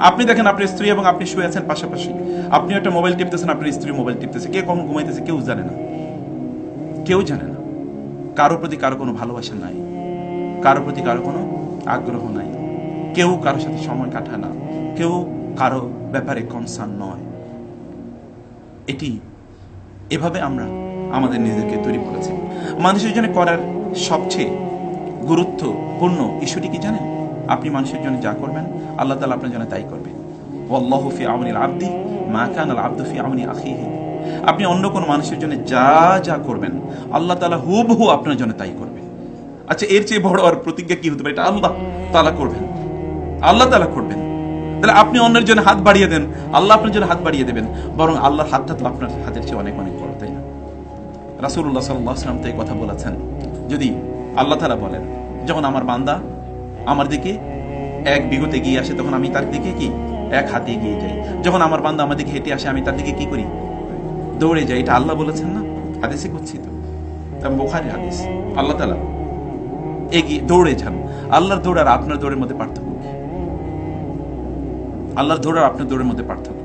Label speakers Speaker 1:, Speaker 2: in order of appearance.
Speaker 1: আপনি দেখেন আপনার স্ত্রী এবং আপনি শুয়ে আছেন পাশাপাশি। আপনি একটা মোবাইল টিপতেছেন আপনার স্ত্রী মোবাইল টিপতেছে। কে কখন ঘুমাইতেছে কেউ জানে না। কেউ জানে না। কারও প্রতি কারও কোনো ভালোবাসা নাই। কারও প্রতি কারও কোনো আগ্রহ নাই। কেউ কারোর সাথে সময় কাটায় না। কেউ কারও ব্যাপারে কনসার্ন নয়। এটি এভাবে আমরা আমাদের নিজেদেরকে তৈরি করেছি। মানুষের জন্য করার সবচেয়ে গুরুত্বপূর্ণ ইস্যুটি কি জানেন? আপনি মানুষের জন্য যা করবেন, আল্লাহ তালা আপনার জন্য তাই করবে। ওয়াল্লাহু ফি আউনিল আব্দি মা কান আল আব্দু ফি আউনি আখিহি। আপনি অন্য কোন মানুষের জন্য যা যা করবেন, আল্লাহ তালা হুবহু আপনার জন্য তাই করবে। আচ্ছা এর চেয়ে বড় আর প্রতিজ্ঞা কি হতে পারে? এটা আল্লাহ তালা করবেন। আল্লাহ তালা করবেন। তাহলে আপনি অন্যের জন্য হাত বাড়িয়ে দেন, আল্লাহ আপনার জন্য হাত বাড়িয়ে দেবেন, বরং আল্লাহর হাতটা তো আপনার হাতের চেয়ে অনেক অনেক বড়, তাই না? রাসুল্লাহ সাল্লাম তো এই কথা বলেছেন। যদি আল্লাহ তালা বলেন, যখন আমার বান্দা আমার দিকে এক বিগতে গিয়ে আসে, তখন আমি তার দিকে কি? এক হাতে গিয়ে যাই। যখন আমার বান্ধব আমার দিকে হেঁটে আসে, আমি তার দিকে কি করি? দৌড়ে যাই। এটা আল্লাহ বলেছেন না? হাদিসে করছি তো। বোখারি হাদিস। আল্লাহ তালা এগিয়ে, দৌড়ে যান। আল্লাহর দৌড় আর আপনার দৌড়ের মধ্যে পার্থক্য? আল্লাহর দৌড় আর আপনার দৌড়ের মধ্যে পার্থক্য